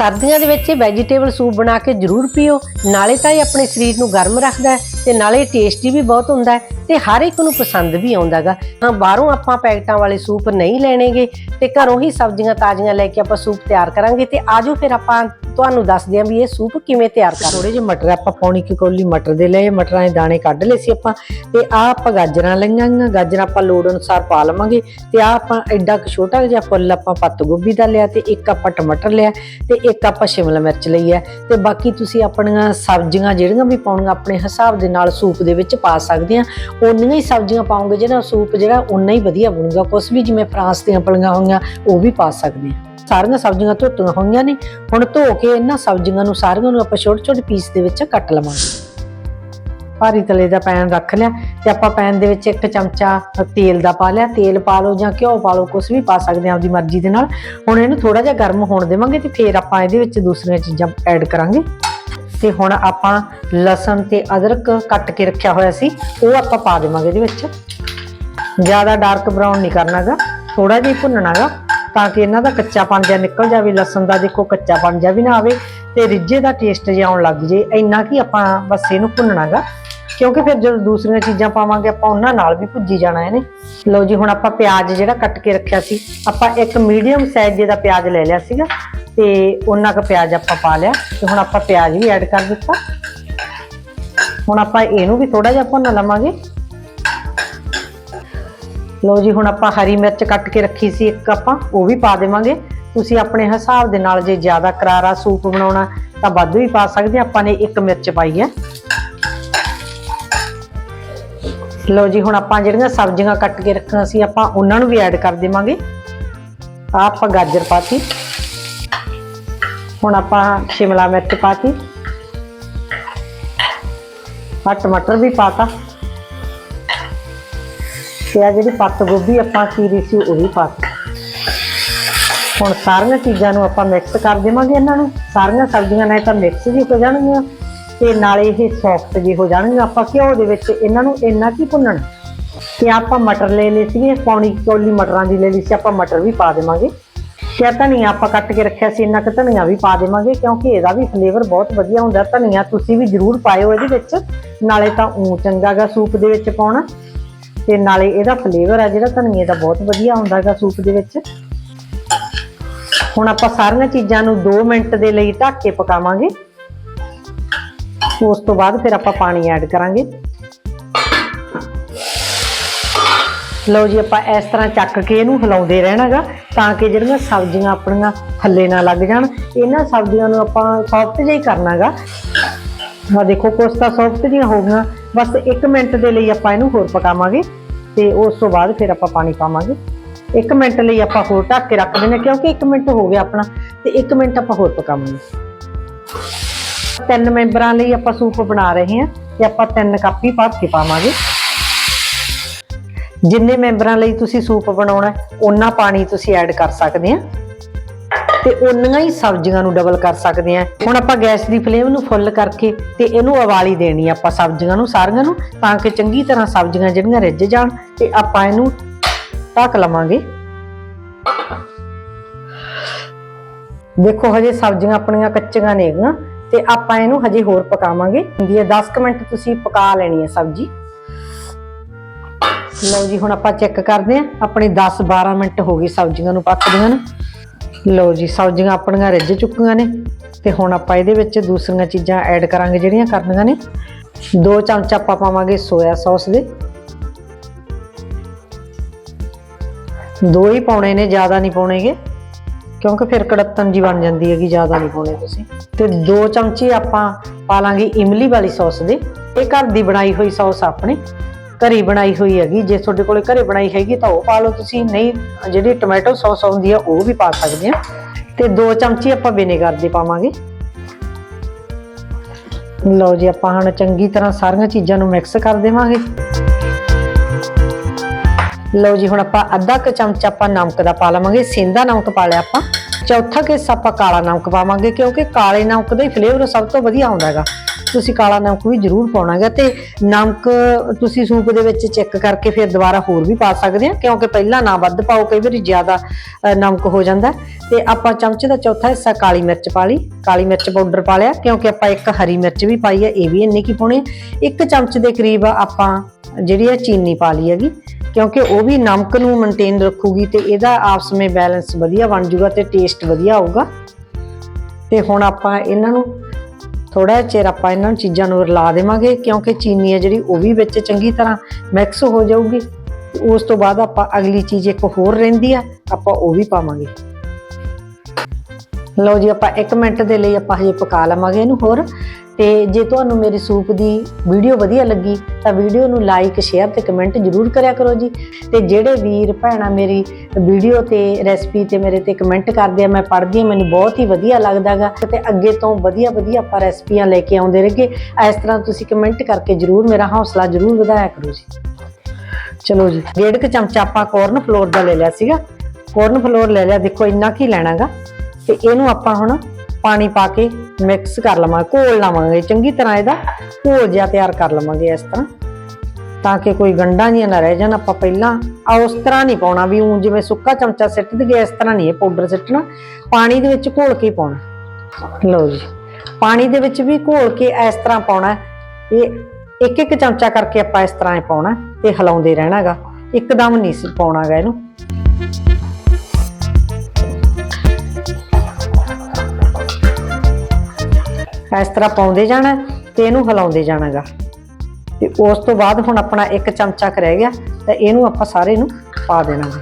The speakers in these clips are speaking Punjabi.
ਸਰਦੀਆਂ ਦੇ ਵਿੱਚ ਇਹ ਵੈਜੀਟੇਬਲ ਸੂਪ ਬਣਾ ਕੇ ਜ਼ਰੂਰ ਪੀਓ। ਨਾਲੇ ਤਾਂ ਇਹ ਆਪਣੇ ਸਰੀਰ ਨੂੰ ਗਰਮ ਰੱਖਦਾ ਹੈ ਤੇ ਨਾਲੇ ਟੇਸਟੀ ਵੀ ਬਹੁਤ ਹੁੰਦਾ ਹੈ ਤੇ ਹਰ ਇੱਕ ਨੂੰ ਪਸੰਦ ਵੀ ਆਉਂਦਾਗਾ ਹਾਂ, ਬਾਹਰੋਂ ਆਪਾਂ ਪੈਕਟਾਂ ਵਾਲੇ ਸੂਪ ਨਹੀਂ ਲੈਣੇਗੇ ਤੇ ਘਰੋਂ ਹੀ ਸਬਜ਼ੀਆਂ ਤਾਜ਼ੀਆਂ ਲੈ ਕੇ ਆਪਾਂ ਸੂਪ ਤਿਆਰ ਕਰਾਂਗੇ ਤੇ ਆਜੋ ਫਿਰ ਆਪਾਂ ਤੁਹਾਨੂੰ ਦੱਸਦੇ ਹਾਂ ਵੀ ਇਹ ਸੂਪ ਕਿਵੇਂ ਤਿਆਰ ਕਰਨਾ ਥੋੜੇ ਜਿਹੇ ਮਟਰ ਆਪਾਂ ਪੌਣੀ ਕਿ ਕੋਲੀ ਮਟਰ ਦੇ ਲਏ ਮਟਰਾਂ ਦੇ ਦਾਣੇ ਕੱਢ ਲਏ ਸੀ ਆਪਾਂ ਤੇ ਆ ਆਪਾਂ ਗਾਜਰਾਂ ਲਈਆਂ ਗੀਆਂ ਗਾਜਰਾਂ ਆਪਾਂ ਲੋੜ ਅਨੁਸਾਰ ਪਾ ਲਵਾਂਗੇ ਤੇ ਆ ਆਪਾਂ ਐਡਾ ਕੁ ਛੋਟਾ ਜਿਹਾ ਫੁੱਲ ਆਪਾਂ ਪੱਤ ਗੋਭੀ ਦਾ ਲਿਆ ਤੇ ਇੱਕ ਆਪਾਂ ਟਮਾਟਰ ਲਿਆ ਤੇ ਇੱਕ ਆਪਾਂ ਸ਼ਿਮਲਾ ਮਿਰਚ ਲਈ ਹੈ ਤੇ ਬਾਕੀ ਤੁਸੀਂ ਆਪਣੀਆਂ ਸਬਜ਼ੀਆਂ ਜਿਹੜੀਆਂ ਵੀ ਪਾਉਣੀਆਂ ਆਪਣੇ ਹਿਸਾਬ ਦੇ ਨਾਲ ਸੂਪ ਦੇ ਵਿੱਚ ਪਾ ਸਕਦੇ ਆ ਉਨੀਆਂ ਹੀ ਸਬਜ਼ੀਆਂ ਪਾਉਂਗੇ ਜਿਹੜਾ ਸੂਪ ਜਿਹੜਾ ਉਨਾ ਹੀ ਵਧੀਆ ਬਣੂਗਾ ਕੁਛ ਵੀ ਜਿਵੇਂ ਫਰਾਂਸ ਦੀਆਂ ਪਲੀਆਂ ਹੋਈਆਂ ਉਹ ਵੀ ਪਾ ਸਕਦੇ ਆ। ਸਾਰੀਆਂ ਸਬਜ਼ੀਆਂ ਧੋਤੀਆਂ ਹੋਈਆਂ ਨੇ। ਹੁਣ ਧੋ ਕੇ ਇਹਨਾਂ ਸਬਜ਼ੀਆਂ ਨੂੰ ਸਾਰੀਆਂ ਨੂੰ ਆਪਾਂ ਛੋਟੇ ਛੋਟੇ ਪੀਸ ਦੇ ਵਿੱਚ ਕੱਟ ਲਵਾਂਗੇ। ਭਾਰੀ ਤਲੇ ਦਾ ਪੈਨ ਰੱਖ ਲਿਆ ਤੇ ਆਪਾਂ ਪੈਨ ਦੇ ਵਿੱਚ ਇੱਕ ਚਮਚਾ ਤੇਲ ਦਾ ਪਾ ਲਿਆ। ਤੇਲ ਪਾ ਲਓ ਜਾਂ ਘਿਓ ਪਾ ਲਓ ਕੁਝ ਵੀ ਪਾ ਸਕਦੇ ਆ ਆਪਦੀ ਮਰਜ਼ੀ ਦੇ ਨਾਲ। ਹੁਣ ਇਹਨੂੰ ਥੋੜਾ ਜਿਹਾ ਗਰਮ ਹੋਣ ਦੇਵਾਂਗੇ ਤੇ ਫਿਰ ਆਪਾਂ ਇਹਦੇ ਵਿੱਚ ਦੂਸਰੀਆਂ ਚੀਜ਼ਾਂ ਐਡ ਕਰਾਂਗੇ। ਤੇ ਹੁਣ ਆਪਾਂ ਲਸਣ ਤੇ ਅਦਰਕ ਕੱਟ ਕੇ ਰੱਖਿਆ ਹੋਇਆ ਸੀ, ਉਹ ਆਪਾਂ ਪਾ ਦੇਵਾਂਗੇ ਇਹਦੇ ਵਿੱਚ। ਜ਼ਿਆਦਾ ਡਾਰਕ ਬਰਾਊਨ ਨਹੀਂ ਕਰਨਾਗਾ ਥੋੜਾ ਜਿਹਾ ਹੀ ਭੁੰਨਣਾਗਾ। ਤਾਂ ਕਿ ਇਹਨਾਂ ਦਾ ਕੱਚਾਪਣ ਜਿਹਾ ਨਿਕਲ ਜਾਵੇ, ਲਸਣ ਦਾ ਦੇਖੋ ਕੱਚਾਪਣ ਜਿਹਾ ਵੀ ਨਾ ਆਵੇ ਤੇ ਰਿੱਝੇ ਦਾ ਟੇਸਟ ਜਿਹਾ ਆਉਣ ਲੱਗ ਜੇ, ਇੰਨਾ ਕੀ ਆਪਾਂ ਬਸ ਇਹਨੂੰ ਭੁੰਨਣਾਗਾ ਕਿਉਂਕਿ ਫਿਰ ਜਦੋਂ ਦੂਸਰੀਆਂ ਚੀਜ਼ਾਂ ਪਾਵਾਂਗੇ, ਆਪਾਂ ਉਹਨਾਂ ਨਾਲ ਵੀ ਭੁੱਜੀ ਜਾਣਾ ਇਹਨੇ। ਲਓ ਜੀ, ਹੁਣ ਆਪਾਂ ਪਿਆਜ਼ ਜਿਹੜਾ ਕੱਟ ਕੇ ਰੱਖਿਆ ਸੀ, ਆਪਾਂ ਇੱਕ ਮੀਡੀਅਮ ਸਾਈਜ਼ ਦਾ ਪਿਆਜ਼ ਲੈ ਲਿਆ ਸੀਗਾ ਤੇ ਉਹਨਾਂ ਕੁ ਪਿਆਜ਼ ਆਪਾਂ ਪਾ ਲਿਆ ਤੇ ਹੁਣ ਆਪਾਂ ਪਿਆਜ਼ ਵੀ ਐਡ ਕਰ ਦਿੱਤਾ। ਹੁਣ ਆਪਾਂ ਇਹਨੂੰ ਵੀ ਥੋੜਾ ਜਿਹਾ ਭੁੰਨ ਲਵਾਂਗੇ। ਲਓ ਜੀ, ਹੁਣ ਆਪਾਂ ਹਰੀ ਮਿਰਚ ਕੱਟ ਕੇ ਰੱਖੀ ਸੀ ਇੱਕ ਆਪਾਂ, ਉਹ ਵੀ ਪਾ ਦੇਵਾਂਗੇ। ਤੁਸੀਂ ਆਪਣੇ ਹਿਸਾਬ ਦੇ ਨਾਲ ਜੇ ਜ਼ਿਆਦਾ ਕਰਾਰਾ ਸੂਪ ਬਣਾਉਣਾ, ਤਾਂ ਵੱਧ ਵੀ ਪਾ ਸਕਦੇ ਆਪਾਂ ਨੇ ਇੱਕ ਮਿਰਚ ਪਾਈ ਹੈ। ਲਓ ਜੀ, ਹੁਣ ਆਪਾਂ ਜਿਹੜੀਆਂ ਸਬਜ਼ੀਆਂ ਕੱਟ ਕੇ ਰੱਖੀਆਂ ਸੀ, ਆਪਾਂ ਉਹਨਾਂ ਨੂੰ ਵੀ ਐਡ ਕਰ ਦੇਵਾਂਗੇ। ਆਹ ਆਪਾਂ ਗਾਜਰ ਪਾਤੀ। ਹੁਣ ਆਪਾਂ ਸ਼ਿਮਲਾ ਮਿਰਚ ਪਾਤੀ। ਆ ਟਮਾਟਰ ਵੀ ਪਾਤਾ। ਤੇ ਆ ਜਿਹੜੀ ਪੱਤ ਗੋਭੀ ਆਪਾਂ ਚੀਰੀ ਸੀ, ਉਹ ਵੀ ਪਾਤੀ ਹੁਣ ਸਾਰੀਆਂ ਚੀਜ਼ਾਂ ਨੂੰ ਆਪਾਂ ਮਿਕਸ ਕਰ ਦੇਵਾਂਗੇ ਇਹਨਾਂ ਨੂੰ। ਸਾਰੀਆਂ ਸਬਜ਼ੀਆਂ ਨਾਲ ਤਾਂ ਮਿਕਸ ਵੀ ਹੋ ਜਾਣਗੀਆਂ ਤੇ ਨਾਲੇ ਇਹ ਸੌਫਟ ਵੀ ਹੋ ਜਾਣਗੀਆਂ। ਆਪਾਂ ਘਿਓ ਦੇ ਵਿੱਚ ਇਹਨਾਂ ਨੂੰ ਇੰਨਾ ਕੀ ਭੁੰਨਣਾ? ਤੇ ਆਪਾਂ ਮਟਰ ਲੈ ਲਏ ਸੀਗੇ, ਪੌਣੀ ਕੋਲੀ ਮਟਰਾਂ ਦੀ ਲੈ ਲਈ ਸੀ, ਆਪਾਂ ਮਟਰ ਵੀ ਪਾ ਦੇਵਾਂਗੇ। ਤੇ ਧਨੀਆ ਆਪਾਂ ਕੱਟ ਕੇ ਰੱਖਿਆ ਸੀ, ਇੰਨਾ ਕੁ ਧਨੀਆ ਵੀ ਪਾ ਦੇਵਾਂਗੇ, ਕਿਉਂਕਿ ਇਹਦਾ ਵੀ ਫਲੇਵਰ ਬਹੁਤ ਵਧੀਆ ਹੁੰਦਾ। ਧਨੀਆ ਤੁਸੀਂ ਵੀ ਜ਼ਰੂਰ ਪਾਇਓ ਇਹਦੇ ਵਿੱਚ, ਨਾਲੇ ਤਾਂ ਊਂ ਚੰਗਾਗਾ ਸੂਪ ਦੇ ਵਿੱਚ ਪਾਉਣਾ। ਤੇ ਨਾਲੇ ਇਹਦਾ ਫਲੇਵਰ ਆ ਜਿਹੜਾ ਧਨੀਏ ਦਾ ਬਹੁਤ ਵਧੀਆ ਹੁੰਦਾ ਹੈਗਾ ਸੂਪ ਦੇ ਵਿੱਚ। ਹੁਣ ਆਪਾਂ ਸਾਰੀਆਂ ਚੀਜ਼ਾਂ ਨੂੰ 2 ਮਿੰਟ ਦੇ ਲਈ ਢੱਕ ਕੇ ਪਕਾਵਾਂਗੇ। ਉਸ ਤੋਂ ਬਾਅਦ ਫਿਰ ਆਪਾਂ ਪਾਣੀ ਐਡ ਕਰਾਂਗੇ। ਲਓ ਜੀ, ਆਪਾਂ ਇਸ ਤਰ੍ਹਾਂ ਚੱਕ ਕੇ ਇਹਨੂੰ ਹਿਲਾਉਂਦੇ ਰਹਿਣਾਗਾ ਤਾਂ ਕਿ ਜਿਹੜੀਆਂ ਸਬਜ਼ੀਆਂ ਆਪਣੀਆਂ ਥੱਲੇ ਨਾ ਲੱਗ ਜਾਣ। ਇਹਨਾਂ ਸਬਜ਼ੀਆਂ ਨੂੰ ਆਪਾਂ ਸੌਫਟ ਜਿਹਾ ਹੀ ਕਰਨਾਗਾ। ਆ ਦੇਖੋ, ਕੁਛ ਤਾਂ ਸੌਫਟ ਜਿਹੀਆਂ ਹੋ ਗਈਆਂ। ਬਸ 1 ਮਿੰਟ ਦੇ ਲਈ ਆਪਾਂ ਇਹਨੂੰ ਹੋਰ ਪਕਾਵਾਂਗੇ। ਤੇ ਉਸ ਤੋਂ ਬਾਅਦ ਫਿਰ ਆਪਾਂ ਪਾਣੀ ਪਾਵਾਂਗੇ। 1 ਮਿੰਟ ਲਈ ਆਪਾਂ ਹੋਰ ਢੱਕ ਕੇ ਰੱਖ ਦਿੰਦੇ ਕਿਉਂਕਿ 1 ਮਿੰਟ ਹੋ ਗਿਆ ਆਪਣਾ ਤੇ 1 ਮਿੰਟ ਆਪਾਂ ਹੋਰ ਪਕਾਵਾਂਗੇ। ਤਿੰਨ ਮੈਂਬਰਾਂ ਲਈ ਆਪਾਂ ਸੂਪ ਬਣਾ ਰਹੇ ਹਾਂ ਤੇ ਆਪਾਂ ਤਿੰਨ ਕੱਪ ਹੀ ਭਰ ਕੇ ਪਾਵਾਂਗੇ। ਜਿੰਨੇ ਮੈਂਬਰਾਂ ਲਈ ਤੁਸੀਂ ਸੂਪ ਬਣਾਉਣਾ ਹੈ, ਓਨਾ ਪਾਣੀ ਤੁਸੀਂ ਐਡ ਕਰ ਸਕਦੇ ਆ ਤੇ ਓਨੀਆਂ ਹੀ ਸਬਜ਼ੀਆਂ ਨੂੰ ਡਬਲ ਕਰ ਸਕਦੇ ਆ। ਹੁਣ ਆਪਾਂ ਗੈਸ ਦੀ ਫਲੇਮ ਨੂੰ ਫੁੱਲ ਕਰਕੇ ਤੇ ਇਹਨੂੰ ਉਬਾਲੀ ਦੇਣੀ ਆ ਆਪਾਂ ਸਬਜ਼ੀਆਂ ਨੂੰ, ਸਾਰੀਆਂ ਨੂੰ, ਤਾਂ ਕਿ ਚੰਗੀ ਤਰ੍ਹਾਂ ਸਬਜ਼ੀਆਂ ਜਿਹੜੀਆਂ ਰਿੱਝ ਜਾਣ ਤੇ ਆਪਾਂ ਇਹਨੂੰ ਢੱਕ ਲਵਾਂਗੇ। ਦੇਖੋ ਹਜੇ ਸਬਜ਼ੀਆਂ ਆਪਣੀਆਂ ਕੱਚੀਆਂ ਨੇ ਹੈਗੀਆਂ ਤੇ ਆਪਾਂ ਇਹਨੂੰ ਹਜੇ ਹੋਰ ਪਕਾਵਾਂਗੇ। ਹੁੰਦੀ ਹੈ 10 ਮਿੰਟ ਤੁਸੀਂ ਪਕਾ ਲੈਣੀ ਹੈ ਸਬਜ਼ੀ। ਲਓ ਜੀ, ਹੁਣ ਆਪਾਂ ਚੈੱਕ ਕਰਦੇ ਆਂ। ਆਪਣੇ 10 12 ਮਿੰਟ ਹੋ ਗਏ ਸਬਜ਼ੀਆਂ ਨੂੰ ਪੱਕਦੀਆਂ ਨੂੰ। ਲਓ ਜੀ, ਸਬਜ਼ੀਆਂ ਆਪਣੀਆਂ ਰਿੱਝ ਚੁੱਕੀਆਂ ਨੇ ਤੇ ਹੁਣ ਆਪਾਂ ਇਹਦੇ ਵਿੱਚ ਦੂਸਰੀਆਂ ਚੀਜ਼ਾਂ ਐਡ ਕਰਾਂਗੇ ਜਿਹੜੀਆਂ ਕਰਨੀਆਂ ਨੇ। 2 ਚਮਚ ਆਪਾਂ ਪਾਵਾਂਗੇ ਸੋਇਆ ਸੌਸ ਦੇ। ਦੋ ਹੀ ਪਾਉਣੇ ਨੇ, ਜ਼ਿਆਦਾ ਨਹੀਂ ਪਾਉਣੇਗੇ, ਕਿਉਂਕਿ ਫਿਰ ਕੜੱਤਨ ਜੀ ਬਣ ਜਾਂਦੀ ਹੈਗੀ, ਜ਼ਿਆਦਾ ਨਹੀਂ ਪਾਉਣੇ ਤੁਸੀਂ। ਤੇ 2 ਚਮਚੇ ਆਪਾਂ ਪਾ ਲਾਂਗੇ ਇਮਲੀ ਵਾਲੀ ਸੌਸ ਦੇ। ਇਹ ਘਰ ਦੀ ਬਣਾਈ ਹੋਈ ਸੌਸ ਆਪਣੇ। ਘਰੀ ਬਣਾਈ ਹੋਈ ਹੈਗੀ, ਜੇ ਤੁਹਾਡੇ ਕੋਲੇ ਘਰੇ ਬਣਾਈ ਹੈਗੀ ਤਾਂ ਉਹ ਪਾ ਲਓ ਤੁਸੀਂ, ਨਹੀਂ, ਜਿਹੜੀ ਟੋਮੈਟੋ ਸੌਸ ਆਉਂਦੀ ਆ, ਉਹ ਵੀ ਪਾ ਸਕਦੇ ਆ। ਤੇ 2 ਚਮਚੇ ਆਪਾਂ ਵਿਨੇਗਰ ਦੇ ਪਾਵਾਂਗੇ। ਲਓ ਜੀ, ਆਪਾਂ ਹੁਣ ਚੰਗੀ ਤਰ੍ਹਾਂ ਸਾਰੀਆਂ ਚੀਜ਼ਾਂ ਨੂੰ ਮਿਕਸ ਕਰ ਦੇਵਾਂਗੇ। ਲਓ ਜੀ, ਹੁਣ ਆਪਾਂ ਅੱਧਾ ਕੁ ਚਮਚ ਆਪਾਂ ਨਮਕ ਦਾ ਪਾ ਲਵਾਂਗੇ ਸਿੰਦਾ ਨਮਕ ਪਾ ਲਿਆ ਆਪਾਂ। ਚੌਥਾ ਕਿਸ ਆਪਾਂ ਕਾਲਾ ਨਮਕ ਪਾਵਾਂਗੇ, ਕਿਉਂਕਿ ਕਾਲੇ ਨਮਕ ਦਾ ਹੀ ਫਲੇਵਰ ਸਭ ਤੋਂ ਵਧੀਆ ਆਉਂਦਾ ਹੈਗਾ। ਤੁਸੀਂ ਕਾਲਾ ਨਮਕ ਵੀ ਜ਼ਰੂਰ ਪਾਉਣਾਗਾ ਤੇ ਨਮਕ ਤੁਸੀਂ ਸੂਪ ਦੇ ਵਿੱਚ ਚੈੱਕ ਕਰਕੇ ਫਿਰ ਦੁਬਾਰਾ ਹੋਰ ਵੀ ਪਾ ਸਕਦੇ ਆ, ਕਿਉਂਕਿ ਪਹਿਲਾਂ ਨਾ ਵੱਧ ਪਾਓ, ਕਈ ਵਾਰੀ ਜ਼ਿਆਦਾ ਨਮਕ ਹੋ ਜਾਂਦਾ। ਤੇ ਆਪਾਂ ਚਮਚੇ ਦਾ ਚੌਥਾ ਹਿੱਸਾ ਕਾਲੀ ਮਿਰਚ ਪਾ ਲਈ। ਕਾਲੀ ਮਿਰਚ ਪਾਊਡਰ ਪਾ ਲਿਆ, ਕਿਉਂਕਿ ਆਪਾਂ ਇੱਕ ਹਰੀ ਮਿਰਚ ਵੀ ਪਾਈ ਹੈ ਇਹ ਵੀ ਇੰਨੀ ਕੀ ਪਾਉਣੀ ਇੱਕ ਚਮਚ ਦੇ ਕਰੀਬ ਆਪਾਂ ਜਿਹੜੀ ਹੈ ਚੀਨੀ ਪਾ ਲਈ ਹੈਗੀ, ਕਿਉਂਕਿ ਉਹ ਵੀ ਨਮਕ ਨੂੰ ਮੇਨਟੇਨ ਰੱਖੂਗੀ ਤੇ ਇਹਦਾ ਆਪਸ ਵਿੱਚ ਬੈਲੈਂਸ ਵਧੀਆ ਬਣ ਜਾਊਗਾ ਤੇ ਟੇਸਟ ਵਧੀਆ ਆਊਗਾ। ਤੇ ਹੁਣ ਆਪਾਂ ਇਹਨਾਂ ਨੂੰ ਥੋੜਾ ਚਿਰ ਆਪਾਂ ਇਹਨਾਂ ਨੂੰ ਚੀਜ਼ਾਂ ਨੂੰ ਰਲਾ ਦੇਵਾਂਗੇ, ਕਿਉਂਕਿ ਚੀਨੀ ਹੈ ਜਿਹੜੀ ਉਹ ਵੀ ਵਿੱਚ ਚੰਗੀ ਤਰ੍ਹਾਂ ਮਿਕਸ ਹੋ ਜਾਊਗੀ। ਉਸ ਤੋਂ ਬਾਅਦ ਆਪਾਂ ਅਗਲੀ ਚੀਜ਼ ਇੱਕ ਹੋਰ ਰਹਿੰਦੀ ਆ, ਆਪਾਂ ਉਹ ਵੀ ਪਾਵਾਂਗੇ। ਲਓ ਜੀ, ਆਪਾਂ 1 ਮਿੰਟ ਦੇ ਲਈ ਆਪਾਂ ਹਜੇ ਪਕਾ ਲਵਾਂਗੇ ਇਹਨੂੰ ਹੋਰ। ਤੇ ਜੇ ਤੁਹਾਨੂੰ ਮੇਰੀ ਸੂਪ ਦੀ ਵੀਡੀਓ ਵਧੀਆ ਲੱਗੀ, ਤਾਂ ਵੀਡੀਓ ਨੂੰ ਲਾਈਕ ਸ਼ੇਅਰ ਤੇ ਕਮੈਂਟ ਜਰੂਰ ਕਰਿਆ ਕਰੋ ਜੀ। ਤੇ ਜਿਹੜੇ ਵੀਰ ਭੈਣਾ ਮੇਰੀ ਵੀਡੀਓ ਤੇ ਰੈਸਪੀ ਤੇ ਮੇਰੇ ਤੇ ਕਮੈਂਟ ਕਰਦੇ ਆ, ਮੈਂ ਪੜ੍ਹਦੀ ਆ ਮੈਨੂੰ ਬਹੁਤ ਹੀ ਵਧੀਆ ਲੱਗਦਾਗਾ ਤੇ ਅੱਗੇ ਤੋਂ ਵਧੀਆ ਵਧੀਆ ਆਪਾਂ ਰੈਸਪੀਆਂ ਲੈ ਕੇ ਆਉਂਦੇ ਰਹੀਏ। ਇਸ ਤਰ੍ਹਾਂ ਤੁਸੀਂ ਕਮੈਂਟ ਕਰਕੇ ਜਰੂਰ ਮੇਰਾ ਹੌਸਲਾ ਜਰੂਰ ਵਧਾਇਆ ਕਰੋ ਜੀ। ਚਲੋ ਜੀ, ਡੇਢ ਕੁ ਚਮਚਾ ਆਪਾਂ ਕੋਰਨ ਫਲੋਰ ਦਾ ਲੈ ਲਿਆ ਸੀਗਾ। ਕੋਰਨ ਫਲੋਰ ਲੈ ਲਿਆ, ਦੇਖੋ ਇੰਨਾ ਕੀ ਲੈਣਾਗਾ। ਤੇ ਇਹਨੂੰ ਆਪਾਂ ਹੁਣ ਪਾਣੀ ਪਾ ਕੇ ਮਿਕਸ ਕਰ ਲਵਾਂਗੇ, ਘੋਲ ਲਵਾਂਗੇ, ਚੰਗੀ ਤਰ੍ਹਾਂ ਇਹਦਾ ਘੋਲ ਜਿਹਾ ਤਿਆਰ ਕਰ ਲਵਾਂਗੇ ਇਸ ਤਰ੍ਹਾਂ, ਤਾਂ ਕਿ ਕੋਈ ਗੰਢਾਂ ਜੀਆਂ ਨਾ ਰਹਿ ਜਾਣ ਆਪਾਂ ਪਹਿਲਾਂ, ਆ ਉਸ ਤਰ੍ਹਾਂ ਨਹੀਂ ਪਾਉਣਾ ਵੀ ਉਹ ਜਿਵੇਂ ਸੁੱਕਾ ਚਮਚਾ ਸਿੱਟ ਦਈਏ ਇਸ ਤਰ੍ਹਾਂ ਨਹੀਂ ਇਹ ਪਾਊਡਰ ਸਿੱਟਣਾ, ਪਾਣੀ ਦੇ ਵਿੱਚ ਘੋਲ ਕੇ ਪਾਉਣਾ। ਲਓ ਜੀ, ਪਾਣੀ ਦੇ ਵਿੱਚ ਵੀ ਘੋਲ ਕੇ ਇਸ ਤਰ੍ਹਾਂ ਪਾਉਣਾ, ਇਹ ਇੱਕ ਇੱਕ ਚਮਚਾ ਕਰਕੇ ਆਪਾਂ ਇਸ ਤਰ੍ਹਾਂ ਹੀ ਪਾਉਣਾ ਤੇ ਹਿਲਾਉਂਦੇ ਰਹਿਣਾਗਾ, ਇੱਕਦਮ ਨਹੀਂ ਸੀ ਪਾਉਣਾਗਾ ਇਹਨੂੰ। ਇਸ ਤਰ੍ਹਾਂ ਪਾਉਂਦੇ ਜਾਣਾ ਤੇ ਇਹਨੂੰ ਹਿਲਾਉਂਦੇ ਜਾਣਾਗਾ। ਤੇ ਉਸ ਤੋਂ ਬਾਅਦ ਹੁਣ ਆਪਣਾ ਇੱਕ ਚਮਚਾ ਕੁ ਰਹਿ ਗਿਆ, ਤਾਂ ਇਹਨੂੰ ਆਪਾਂ ਸਾਰੇ ਨੂੰ ਪਾ ਦੇਣਾਗਾ।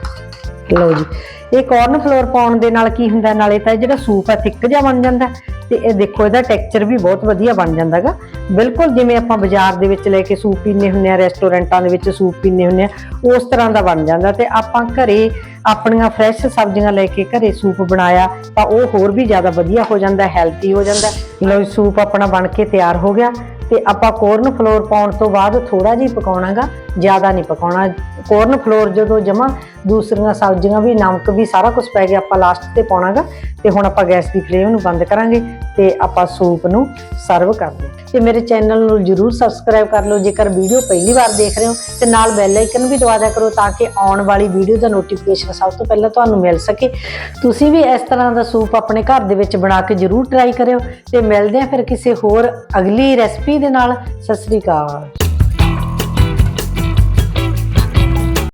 ਲਓ ਜੀ, ਇਹ ਕੋਰਨ ਫਲੋਰ ਪਾਉਣ ਦੇ ਨਾਲ ਕੀ ਹੁੰਦਾ? ਨਾਲੇ ਤਾਂ ਇਹ ਜਿਹੜਾ ਸੂਪ ਹੈ, ਥਿੱਕ ਜਿਹਾ ਬਣ ਜਾਂਦਾ। ਤੇ ਇਹ ਦੇਖੋ, ਇਹਦਾ ਟੈਕਸਚਰ ਵੀ ਬਹੁਤ ਵਧੀਆ ਬਣ ਜਾਂਦਾਗਾ। ਬਿਲਕੁਲ ਜਿਵੇਂ ਆਪਾਂ ਬਾਜ਼ਾਰ ਦੇ ਵਿੱਚ ਲੈ ਕੇ ਸੂਪ ਪੀਂਦੇ ਹੁੰਦੇ ਆ ਰੈਸਟੋਰੈਂਟਾਂ ਦੇ ਵਿੱਚ ਸੂਪ ਪੀਂਦੇ ਹੁੰਦੇ ਆ, ਉਸ ਤਰ੍ਹਾਂ ਦਾ ਬਣ ਜਾਂਦਾ ਤੇ ਆਪਾਂ ਘਰੇ ਆਪਣੀਆਂ ਫਰੈਸ਼ ਸਬਜ਼ੀਆਂ ਲੈ ਕੇ ਘਰੇ ਸੂਪ ਬਣਾਇਆ ਤਾਂ ਉਹ ਹੋਰ ਵੀ ਜ਼ਿਆਦਾ ਵਧੀਆ ਹੋ ਜਾਂਦਾ ਹੈਲਥੀ ਹੋ ਜਾਂਦਾ। ਲਓ ਸੂਪ ਆਪਣਾ ਬਣ ਕੇ ਤਿਆਰ ਹੋ ਗਿਆ। ਤੇ ਆਪਾਂ ਕੋਰਨ ਫਲੋਰ ਪਾਉਣ ਤੋਂ ਬਾਅਦ ਥੋੜਾ ਜਿਹਾ ਪਕਾਉਣਾਗਾ, ਜ਼ਿਆਦਾ ਨਹੀਂ ਪਕਾਉਣਾ। ਕੋਰਨ ਫਲੋਰ ਜਦੋਂ ਜਮਾ, ਦੂਸਰੀਆਂ ਸਬਜ਼ੀਆਂ ਵੀ, ਨਮਕ ਵੀ, ਸਾਰਾ ਕੁਝ ਪੈ ਗਿਆ, ਆਪਾਂ ਲਾਸਟ ਤੇ ਪਾਉਣਾਗਾ। ਤੇ ਹੁਣ ਆਪਾਂ ਗੈਸ ਦੀ ਫਲੇਮ ਨੂੰ ਬੰਦ ਕਰਾਂਗੇ ਤੇ ਆਪਾਂ ਸੂਪ ਨੂੰ ਸਰਵ ਕਰਦੇ ਤੇ ਮੇਰੇ ਚੈਨਲ ਨੂੰ ਜਰੂਰ ਸਬਸਕ੍ਰਾਈਬ ਕਰ ਲਓ, ਜੇਕਰ ਵੀਡੀਓ ਪਹਿਲੀ ਵਾਰ ਦੇਖ ਰਹੇ ਹੋ, ਤੇ ਨਾਲ ਬੈਲ ਆਈਕਨ ਵੀ ਦਬਾ ਦਿਆ ਕਰੋ, ਤਾਂ ਕਿ ਆਉਣ ਵਾਲੀ ਵੀਡੀਓ ਦਾ ਨੋਟੀਫਿਕੇਸ਼ਨ ਸਭ ਤੋਂ ਪਹਿਲਾਂ ਤੁਹਾਨੂੰ ਮਿਲ ਸਕੇ। ਤੁਸੀਂ ਵੀ ਇਸ ਤਰ੍ਹਾਂ ਦਾ ਸੂਪ ਆਪਣੇ ਘਰ ਦੇ ਵਿੱਚ ਬਣਾ ਕੇ ਜਰੂਰ ਟਰਾਈ ਕਰਿਓ। ਤੇ ਮਿਲਦੇ ਆ ਫਿਰ ਕਿਸੇ ਹੋਰ ਅਗਲੀ ਰੈਸਪੀ ਦੇ ਨਾਲ। ਸਤਿ ਸ੍ਰੀ ਅਕਾਲ।